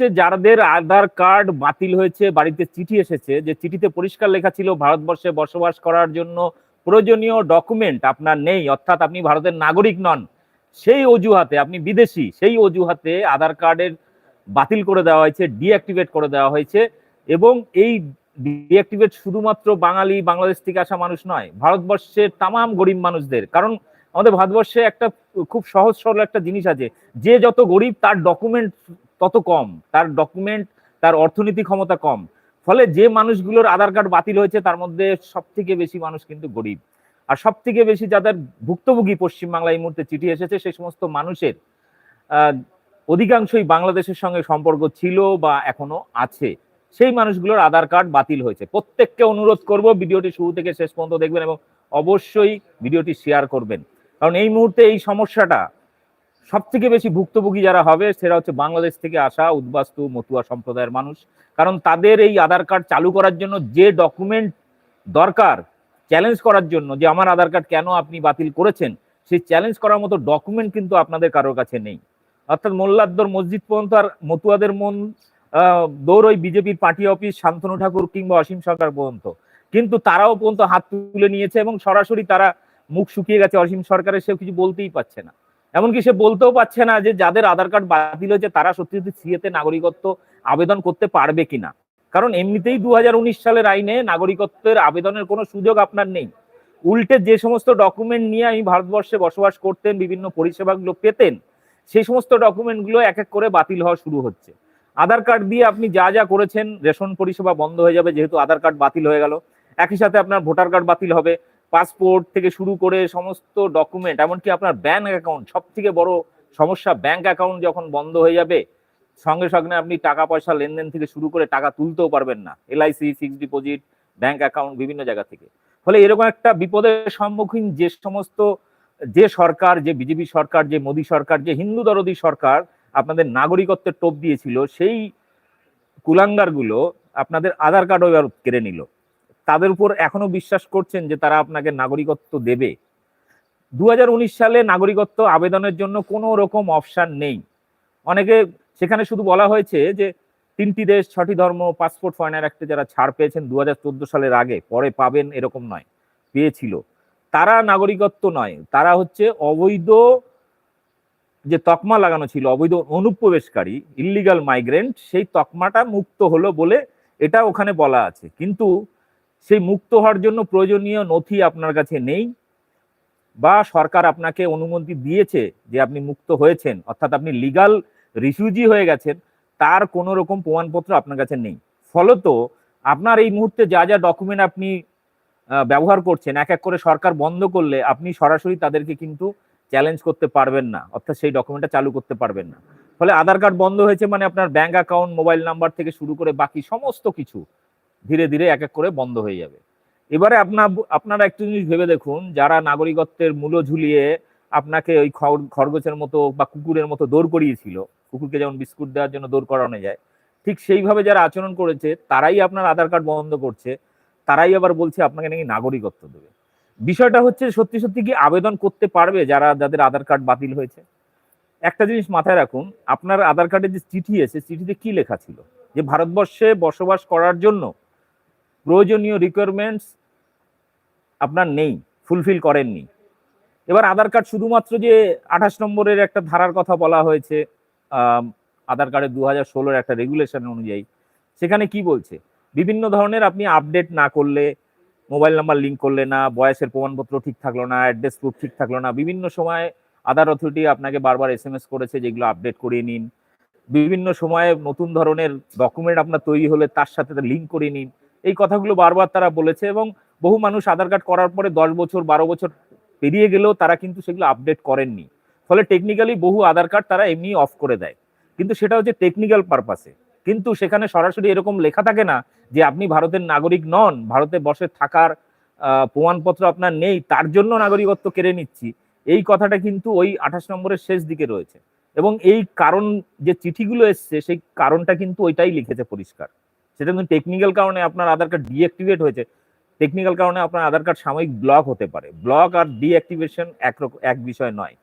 হচ্ছে যাদের আধার কার্ড বাতিল হয়েছে, বাড়িতে চিঠি এসেছে, যে চিঠিতে পরিষ্কার লেখা ছিল ভারতবর্ষে বসবাস করার জন্য প্রয়োজনীয় ডকুমেন্ট আপনার নেই, অর্থাৎ আপনি ভারতের নাগরিক নন। সেই অজুহাতে, আপনি বিদেশি, সেই অজুহাতে আধার কার্ডের বাতিল করে দেওয়া হয়েছে, ডিঅ্যাক্টিভেট করে দেওয়া হয়েছে এবং এই ডিঅ্যাক্টিভেট শুধুমাত্র বাঙালি, বাংলাদেশ থেকে আসা মানুষ নয়, ভারতবর্ষের তামাম গরিব মানুষদের। কারণ আমাদের ভারতবর্ষে একটা খুব সহজ, সরল একটা জিনিস আছে, যে যত গরিব তার ডকুমেন্ট তত কম, তার ডকুমেন্ট তার অর্থনীতি ক্ষমতা কম। ফলে যে মানুষগুলোর আধার কার্ড বাতিল হয়েছে, তার মধ্যে সব থেকে বেশি মানুষ কিন্তু গরিব। আর সব থেকে বেশি যাদের ভুক্তভোগী পশ্চিমবাংলা এই মুহূর্তে চিঠি এসেছে, সেই সমস্ত মানুষের অধিকাংশই বাংলাদেশের সঙ্গে সম্পর্ক ছিল বা এখনও আছে। সেই মানুষগুলোর আধার কার্ড বাতিল হয়েছে। প্রত্যেককে অনুরোধ করব ভিডিওটি শুরু থেকে শেষ পর্যন্ত দেখবেন এবং অবশ্যই ভিডিওটি শেয়ার করবেন। কারণ এই মুহূর্তে এই সমস্যাটা সব থেকে বেশি ভুক্তভোগী যারা হবে সেটা হচ্ছে বাংলাদেশ থেকে আসা উদ্বাস্তু মতুয়া সম্প্রদায়ের মানুষ। কারণ তাদের এই আধার কার্ড চালু করার জন্য যে ডকুমেন্ট দরকার চ্যালেঞ্জ করার জন্য যে আমার আধার কার্ড কেন আপনি বাতিল করেছেন, সেই চ্যালেঞ্জ করার মতো ডকুমেন্ট কিন্তু আপনাদের কারোর কাছে নেই। অর্থাৎ মোল্লাদ্দর মসজিদ পর্যন্ত আর মতুয়াদের মন দৌড় ওই বিজেপির পার্টি অফিস, শান্তনু ঠাকুর কিংবা অসীম সরকার পর্যন্ত। কিন্তু তারাও পর্যন্ত হাত তুলে নিয়েছে এবং সরাসরি তারা মুখ শুকিয়ে গেছে অসীম সরকারের, সেও কিছু বলতেই পারছে না। এমনকি সে বলতেও পারছে না যে যাদের আধার কার্ড বাতিল হয়েছে তারা সত্যি সত্যি সিএতে নাগরিকত্ব আবেদন করতে পারবে কিনা। কারণ এমনিতেই দু হাজার উনিশ সালের আইনে নাগরিকত্বের আবেদনের কোনো সুযোগ আপনার নেই। উল্টে যে সমস্ত ডকুমেন্ট নিয়ে আমি ভারতবর্ষে বসবাস করতেন, বিভিন্ন পরিষেবাগুলো পেতেন, সেই সমস্ত ডকুমেন্টগুলো এক এক করে বাতিল হওয়া শুরু হচ্ছে। আধার কার্ড দিয়ে আপনি যা যা করেছেন, রেশন পরিষেবা বন্ধ হয়ে যাবে যেহেতু আধার কার্ড বাতিল হয়ে গেল। একই সাথে আপনার ভোটার কার্ড বাতিল হবে। পাসপোর্ট থেকে শুরু করে সমস্ত ডকুমেন্ট এমনকি আপনার ব্যাংক অ্যাকাউন্ট সব থেকে বড় সমস্যা ব্যাংক অ্যাকাউন্ট যখন বন্ধ হয়ে যাবে, সঙ্গে সঙ্গে আপনি টাকা পয়সা লেনদেন থেকে শুরু করে টাকা তুলতেও পারবেন না। LIC fixed deposit bank account বিভিন্ন জায়গা থেকে। ফলে এরকম একটা বিপদের সম্মুখীন যে সমস্ত, যে সরকার, যে বিজেপি সরকার, যে মোদী সরকার, যে হিন্দু দরদি সরকার আপনাদের নাগরিকত্বের টোপ দিয়েছিল, সেই কুলাঙ্গারগুলো আপনাদের আধার কার্ডও এবার কেড়ে নিল। তাদের উপর এখনও বিশ্বাস করছেন যে তারা আপনাকে নাগরিকত্ব দেবে। দু হাজার উনিশ সালে নাগরিকত্ব আবেদনের জন্য কোনো রকম অপশন নেই। অনেকে সেখানে শুধু বলা হয়েছে যে তিনটি দেশ, ছটি ধর্ম, পাসপোর্ট, ফরেনার অ্যাক্টে যারা ছাড় পেয়েছেন দুহাজার চোদ্দ সালের আগে, পরে পাবেন এরকম নয়, পেয়েছিল। তারা নাগরিকত্ব নয়, তারা হচ্ছে অবৈধ যে তকমা লাগানো ছিল, অবৈধ অনুপ্রবেশকারী ইল্লিগাল মাইগ্রেন্ট সেই তকমাটা মুক্ত হলো বলে এটা ওখানে বলা আছে। কিন্তু সেই মুক্ত হওয়ার জন্য প্রয়োজনীয় নথি আপনার কাছে নেই বা সরকার আপনাকে অনুমতি দিয়েছে যে আপনি মুক্ত হয়েছেন, অর্থাৎ আপনি লিগাল রিফিউজি হয়ে গেছেন, তার কোনো রকম প্রমাণপত্র আপনার কাছে নেই। ফলত আপনার এই মুহূর্তে যা যা ডকুমেন্ট আপনি ব্যবহার করছেন, এক এক করে সরকার বন্ধ করলে আপনি সরাসরি তাদেরকে কিন্তু চ্যালেঞ্জ করতে পারবেন না, অর্থাৎ সেই ডকুমেন্টটা চালু করতে পারবেন না। ফলে আধার কার্ড বন্ধ হয়েছে মানে আপনার ব্যাংক অ্যাকাউন্ট মোবাইল নাম্বার থেকে শুরু করে বাকি সমস্ত কিছু ধীরে ধীরে এক এক করে বন্ধ হয়ে যাবে। এবারে আপনার আপনারা একটু জিনিস ভেবে দেখুন, যারা নাগরিকত্বের মূল্য ঝুলিয়ে আপনাকে ওই খরগোশের মতো বা কুকুরের মতো দৌড় করিয়েছিল, কুকুরকে যেমন বিস্কুট দেওয়ার জন্য দৌড় করানো যায়, ঠিক সেইভাবে যারা আচরণ করেছে, তারাই আপনার আধার কার্ড বন্ধ করছে, তারাই আবার বলছে আপনাকে নাকি নাগরিকত্ব দেবে। বিষয়টা হচ্ছে সত্যি সত্যি কি আবেদন করতে পারবে যারা, যাদের আধার কার্ড বাতিল হয়েছে? একটা জিনিস মাথায় রাখুন, আপনার আধার কার্ডের যে চিঠি এসে চিঠিতে কি লেখা ছিল? যে ভারতবর্ষে বসবাস করার জন্য প্রয়োজনীয় রিকোয়ারমেন্টস আপনার নেই ফুলফিল করেননি। এবার আধার কার্ড শুধুমাত্র যে আঠাশ নম্বরের একটা ধারার কথা বলা হয়েছে আধার কার্ডের দু হাজার ষোলোর একটা রেগুলেশন অনুযায়ী, সেখানে কি বলছে? বিভিন্ন ধরনের আপনি আপডেট না করলে মোবাইল নাম্বার লিঙ্ক করলে না, বয়সের প্রমাণপত্র ঠিক থাকল না অ্যাড্রেস প্রুফ ঠিক থাকল না, বিভিন্ন সময় আধার অথরিটি আপনাকে বারবার এস এম এস করেছে যেগুলো আপডেট করিয়ে নিন। বিভিন্ন সময়ে নতুন ধরনের ডকুমেন্ট আপনার তৈরি হলে তার সাথে লিঙ্ক করে নিন। এই কথাগুলো বারবার তারা বলেছে এবং বহু মানুষ আধার কার্ড করার পরে দশ বছর, বারো বছর পেরিয়ে গেলেও তারা কিন্তু সেগুলো আপডেট করেননি। ফলে টেকনিক্যালি বহু আধার কার্ড তারা এমনি অফ করে দেয়। কিন্তু সেটা হচ্ছে টেকনিক্যাল পারপাসে কিন্তু সেখানে সরাসরি এরকম লেখা থাকে না যে আপনি ভারতের নাগরিক নন, ভারতে বসে থাকার প্রমাণপত্র আপনার নেই, তার জন্য নাগরিকত্ব কেড়ে নিচ্ছি। এই কথাটা কিন্তু ওই আঠাশ নম্বরের শেষ দিকে রয়েছে। এবং এই কারণ, যে চিঠিগুলো এসছে, সেই কারণটা কিন্তু ওইটাই লিখেছে পরিষ্কার। সেটা কিন্তু টেকনিক্যাল কারণে আপনার আধার কার্ড ডিঅ্যাক্টিভেট হয়েছে। টেকনিক্যাল কারণে আপনার আধার কার্ড সাময়িক ব্লক হতে পারে। ব্লক আর ডিঅ্যাক্টিভেশন এক রকম এক বিষয় নয়।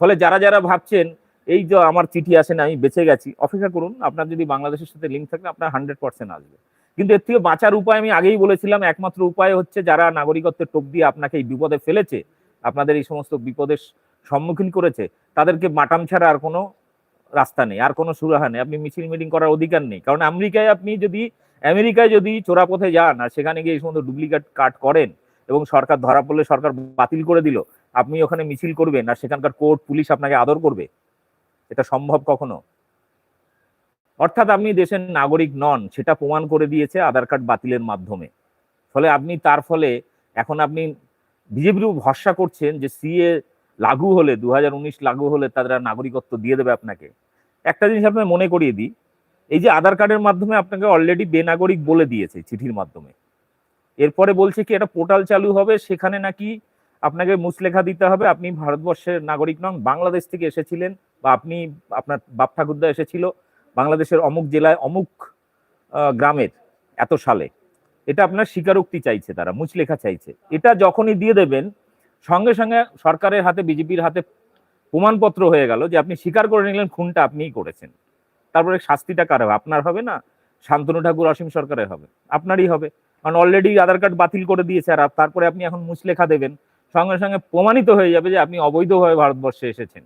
ফলে যারা যারা ভাবছেন, এই যে আমার চিঠি আসে না, আমি বেঁচে গেছি, অপেক্ষা করুন, আপনার যদি বাংলাদেশের সাথে লিঙ্ক থাকে, আপনার হান্ড্রেড পার্সেন্ট আসবে। কিন্তু এর থেকে বাঁচার উপায় আমি আগেই বলেছিলাম, একমাত্র উপায় হচ্ছে যারা নাগরিকত্বের টোপ দিয়ে আপনাকে এই বিপদে ফেলেছে, আপনাদের এই সমস্ত বিপদের সম্মুখীন করেছে, তাদেরকে মাটাম ছাড়া আর কোনো রাস্তা নেই, আর কোনো সুরাহা নেই। আপনি মিছিল মিটিং করার অধিকার নেই। কারণ আমেরিকায় আপনি যদি আমেরিকায় যদি চোরা পথে যান আর সেখানে গিয়ে এই সমস্ত ডুপ্লিকেট কার্ড করেন এবং সরকার ধরা পড়লে সরকার বাতিল করে দিল, আপনি ওখানে মিছিল করবেন আর সেখানকার কোর্ট, পুলিশ আপনাকে আদর করবে? এটা সম্ভব কখনো? অর্থাৎ আপনি দেশের নাগরিক নন, সেটা প্রমাণ করে দিয়েছে আধার কার্ড বাতিলের মাধ্যমে। ফলে আপনি তার ফলে এখন আপনি বিজেপির ভরসা করছেন যে সিএ লাগু হলে দু হাজার উনিশ লাগু হলে তারা নাগরিকত্ব দিয়ে দেবে আপনাকে। একটা জিনিস আপনার মনে করিয়ে দিই এই যে আধার কার্ডের মাধ্যমে আপনাকে অলরেডি বেনাগরিক বলে দিয়েছে চিঠির মাধ্যমে। এরপরে বলছে কি একটা পোর্টাল চালু হবে, সেখানে নাকি আপনাকে মুসলেখা দিতে হবে। আপনি ভারতবর্ষের নাগরিক নন, বাংলাদেশ থেকে এসেছিলেন বা আপনি আপনার বাপ ঠাকুরদা এসেছিল বাংলাদেশের অমুক জেলায়, অমুক গ্রামের এত সালে। এটা আপনার স্বীকারোক্তি চাইছে তারা মুচলেখা চাইছে। এটা যখনই দিয়ে দেবেন, সঙ্গে সঙ্গে সরকারের হাতে, বিজেপির হাতে প্রমাণপত্র হয়ে গেল যে আপনি স্বীকার করে নিলেন, খুনটা আপনিই করেছেন। তারপরে শাস্তিটা কার হবে? আপনার হবে না? শান্তনু ঠাকুর অসীম সরকারের হবে। আপনারই হবে। কারণ অলরেডি আধার কার্ড বাতিল করে দিয়েছে আর তারপরে আপনি এখন মুচলেখা দেবেন। সঙ্গে সঙ্গে প্রমাণিত হয়ে যাবে যে আপনি অবৈধভাবে ভারতবর্ষে এসেছেন।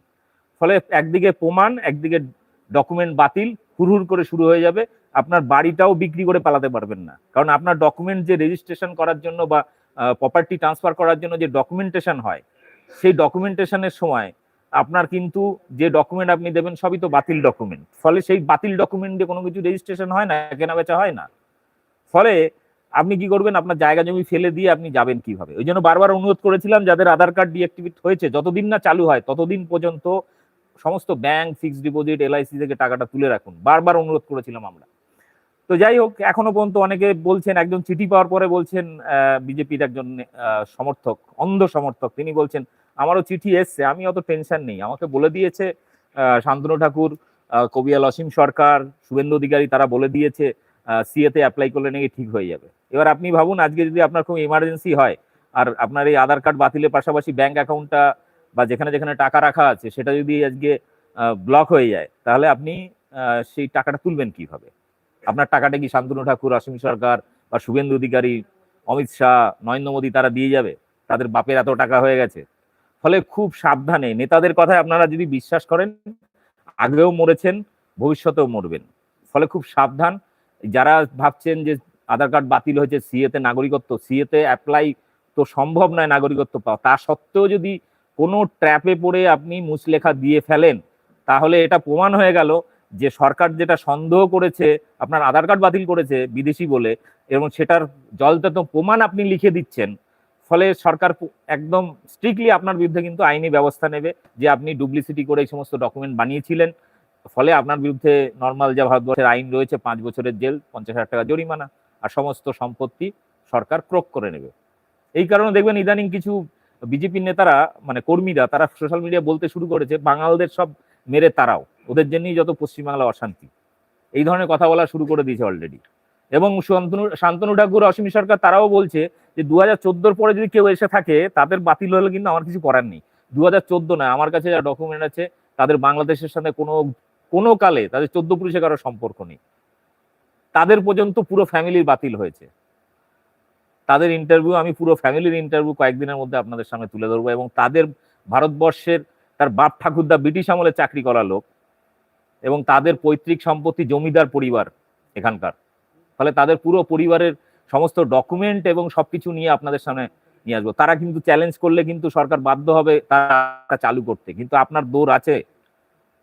ফলে একদিকে প্রমাণ, একদিকে ডকুমেন্ট বাতিল, হুড়হুড় করে শুরু হয়ে যাবে। আপনার বাড়িটাও বিক্রি করে পালাতে পারবেন না। কারণ আপনার ডকুমেন্ট যে রেজিস্ট্রেশন করার জন্য বা প্রপার্টি ট্রান্সফার করার জন্য যে ডকুমেন্টেশন হয়, সেই ডকুমেন্টেশনের সময় আপনার কিন্তু যে ডকুমেন্ট আপনি দেবেন সবই তো বাতিল ডকুমেন্ট ফলে সেই বাতিল ডকুমেন্ট দিয়ে কোনো কিছু রেজিস্ট্রেশন হয় না, কেনা বেচা হয় না। ফলে আপনি কি করবেন? আপনার জায়গা জমি ফেলে দিয়ে আপনি যাবেন কীভাবে? ওই জন্য বারবার অনুরোধ করেছিলাম, যাদের আধার কার্ড ডিঅ্যাক্টিভেট হয়েছে, যতদিন না চালু হয়, ততদিন পর্যন্ত সমস্ত ব্যাংক ফিক্সড ডিপোজিট এলআইসি থেকে টাকাটা তুলে রাখুন। বারবার অনুরোধ করেছিলাম আমরা। তো যাই হোক, এখনও পর্যন্ত অনেকে বলছেন, একজন চিঠি পাওয়ার পরে বলছেন বিজেপির একজন সমর্থক, অন্ধ সমর্থক, তিনি বলছেন আমারও চিঠি এসছে, আমি অত টেনশন নেই। আমাকে বলে দিয়েছে শান্তনু ঠাকুর কবিয়াল অসীম সরকার, শুভেন্দু অধিকারী তারা বলে দিয়েছে সিএতে অ্যাপ্লাই করলে নাকি ঠিক হয়ে যাবে। এবার আপনি ভাবুন, আজকে যদি আপনার খুব ইমার্জেন্সি হয়, আর আপনার এই আধার কার্ড বাতিলের পাশাপাশি ব্যাংক অ্যাকাউন্টটা বা যেখানে যেখানে টাকা রাখা আছে, সেটা যদি আজকে ব্লক হয়ে যায়, তাহলে আপনি সেই টাকাটা তুলবেন কীভাবে? আপনার টাকাটা কি শান্তনু ঠাকুর, অসীম সরকার বা শুভেন্দু অধিকারী, অমিত শাহ, নরেন্দ্র মোদী তারা দিয়ে যাবে? তাদের বাপের এত টাকা হয়ে গেছে। ফলে খুব সাবধানে। নেতাদের কথায় আপনারা যদি বিশ্বাস করেন, আগেও মরেছেন, ভবিষ্যতেও মরবেন। ফলে খুব সাবধান। যারা ভাবছেন যে আধার কার্ড বাতিল হয়েছে, সিএতে নাগরিকত্ব, সিএতে অ্যাপ্লাই তো সম্ভব নয় নাগরিকত্ব পাওয়া। তা সত্ত্বেও যদি কোনো ট্র্যাপে পড়ে আপনি মুচলেখা দিয়ে ফেলেন, তাহলে এটা প্রমাণ হয়ে গেল যে সরকার যেটা সন্দেহ করেছে, আপনার আধার কার্ড বাতিল করেছে বিদেশি বলে, এবং সেটার জলতে তো প্রমাণ আপনি লিখে দিচ্ছেন ফলে সরকার একদম স্ট্রিক্টলি আপনার বিরুদ্ধে কিন্তু আইনি ব্যবস্থা নেবে যে আপনি ডুপ্লিসিটি করে এই সমস্ত ডকুমেন্ট বানিয়েছিলেন। ফলে আপনার বিরুদ্ধে নর্মাল যা ভারতবর্ষের আইন রয়েছে, পাঁচ বছরের জেল, পঞ্চাশ হাজার টাকা জরিমানা আর সমস্ত সম্পত্তি সরকার ক্রোক করে নেবে। এই কারণে দেখবেন ইদানিং কিছু বিজেপির নেতারা মানে কর্মীরা, তারা সোশ্যাল মিডিয়া বলতে শুরু করেছে, বাঙালদের সব মেরে তারাও। ওদের জন্যই যত পশ্চিমবাংলা অশান্তি। এই ধরনের কথা বলা শুরু করে দিয়েছে অলরেডি এবং শান্তনু শান্তনু ঠাকুর, অসীম সরকার, তারাও বলছে যে দু হাজার পরে যদি কেউ এসে থাকে, তাদের বাতিল হলে কিন্তু আমার কিছু করার নেই। দু হাজার নয়, আমার কাছে যা ডকুমেন্ট আছে, তাদের বাংলাদেশের সাথে কোনো কোনো কালে তাদের চোদ্দ পুলিশে কারও সম্পর্ক নেই। তাদের পর্যন্ত পুরো ফ্যামিলির বাতিল হয়েছে। তাদের ইন্টারভিউ আমি পুরো ফ্যামিলির ইন্টারভিউ কয়েকদিনের মধ্যে আপনাদের সামনে তুলে ধরবো এবং তাদের ভারতবর্ষের তার বাপ ঠাকুরদা ব্রিটিশ আমলে চাকরি করা লোক এবং তাদের পৈতৃক সম্পত্তি জমিদার পরিবার এখানকার। ফলে তাদের পুরো পরিবারের সমস্ত ডকুমেন্ট এবং সবকিছু নিয়ে আপনাদের সামনে নিয়ে আসব। তারা কিন্তু চ্যালেঞ্জ করলে কিন্তু সরকার বাধ্য হবে তারা চালু করতে। কিন্তু আপনার দৌড় আছে।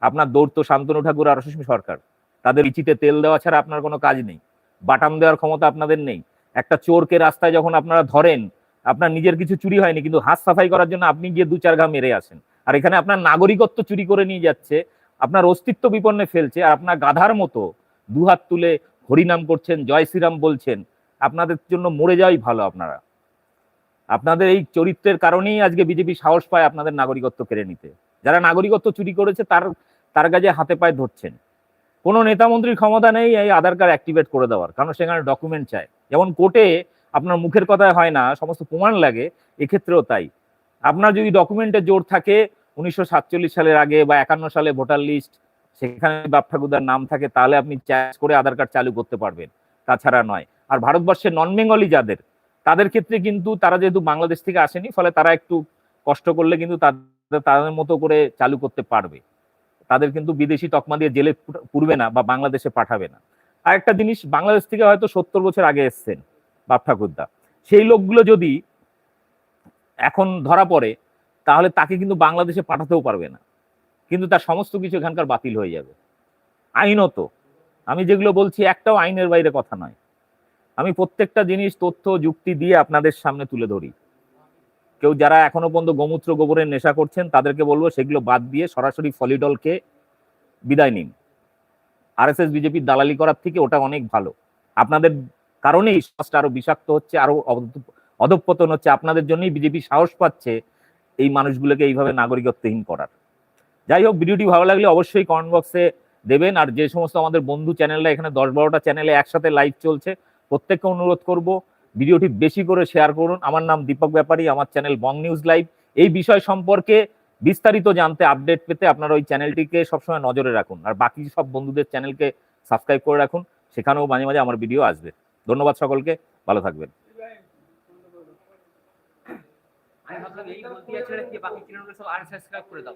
আপনার দৌড় তো শান্তনু ঠাকুর আর অসীম সরকার। তাদের ইচিতে তেল দেওয়া ছাড়া আপনার কোনো কাজ নেই। বাটাম দেওয়ার ক্ষমতা আপনাদের নেই। একটা চোরকে রাস্তায় যখন আপনারা ধরেন, আপনার নিজের কিছু চুরি হয়নি, কিন্তু হাত সাফাই করার জন্য আপনি গিয়ে দু চার ঘা মেরে আসেন। আর এখানে আপনার নাগরিকত্ব চুরি করে নিয়ে যাচ্ছে, আপনার অস্তিত্ব বিপন্নে ফেলছে, আর আপনার গাধার মতো দুহাত তুলে হরিনাম করছেন, জয় শ্রীরাম বলছেন আপনাদের জন্য মরে যাওয়াই ভালো আপনারা। আপনাদের এই চরিত্রের কারণেই আজকে বিজেপি সাহস পায় আপনাদের নাগরিকত্ব কেড়ে নিতে। যারা নাগরিকত্ব চুরি করেছে, তার তার কাছে হাতে পায়ে ধরছেন। কোনো নেতা মন্ত্রীর ক্ষমতা নেই এই আধার কার্ড অ্যাক্টিভেট করে দেওয়ার, কারণ সেখানে ডকুমেন্ট চায় যেমন কোর্টে আপনার মুখের কথায় হয় না, সমস্ত প্রমাণ লাগে, এক্ষেত্রেও তাই। আপনার যদি ডকুমেন্টের জোর থাকে, উনিশশো সাতচল্লিশ সালের আগে বা একান্ন সালে ভোটার লিস্ট সেখানে বাপ ঠাকুরদার নাম থাকে, তাহলে আপনি চ্যাচ করে আধার কার্ড চালু করতে পারবেন। তাছাড়া নয়। আর ভারতবর্ষের নন বেঙ্গলি যাদের, তাদের ক্ষেত্রে কিন্তু তারা যেহেতু বাংলাদেশ থেকে আসেনি, ফলে তারা একটু কষ্ট করলে কিন্তু তাদের তাদের মতো করে চালু করতে পারবে। তাদের কিন্তু বিদেশি তকমা দিয়ে জেলে পুরবে না বা বাংলাদেশে পাঠাবে না। আর একটা জিনিস, বাংলাদেশ থেকে হয়তো সত্তর বছর আগে এসছেন বাপ ঠাকুরদা সেই লোকগুলো যদি এখন ধরা পড়ে, তাহলে তাকে কিন্তু বাংলাদেশে পাঠাতেও পারবে না। কিন্তু তার সমস্ত কিছু এখানকার বাতিল হয়ে যাবে। আইনত, আমি যেগুলো বলছি একটাও আইনের বাইরে কথা নয়। আমি প্রত্যেকটা জিনিস, তথ্য, যুক্তি দিয়ে আপনাদের সামনে তুলে ধরি। কেউ যারা এখনও পর্যন্ত গোমূত্র গোবরের নেশা করছেন, তাদেরকে বলব সেগুলো বাদ দিয়ে সরাসরি ফলিডলকে বিদায় নিন। আরএসএস বিজেপির দালালি করার থেকে ওটা অনেক ভালো। আপনাদের কারণেই সমাজটা আরও বিষাক্ত হচ্ছে, আরও অধ- অধঃপতন হচ্ছে। আপনাদের জন্যই বিজেপি সাহস পাচ্ছে এই মানুষগুলোকে এইভাবে নাগরিকত্বহীন করার। যাই হোক, ভিডিওটি ভালো লাগলে অবশ্যই কমেন্ট বক্সে দেবেন। আর যে সমস্ত আমাদের বন্ধু চ্যানেলরা, এখানে দশ বারোটা চ্যানেলে একসাথে লাইভ চলছে প্রত্যেককে অনুরোধ করব ভিডিওটি বেশি করে শেয়ার করুন। আমার নাম দীপক ব্যাপারী, আমার চ্যানেল বং নিউজ লাইভ। এই বিষয় সম্পর্কে বিস্তারিত জানতে, আপডেট পেতে আপনারা ওই চ্যানেলটিকে সবসময় নজরে রাখুন। আর বাকি সব বন্ধুদের চ্যানেলকে সাবস্ক্রাইব করে রাখুন। সেখানেও মাঝে মাঝে আমার ভিডিও আসবে। ধন্যবাদ সকলকে, ভালো থাকবেন। আমি ভাবলাম এই বলতে যে বাকি চ্যানেলগুলো সব আর সাবস্ক্রাইব করে দাও।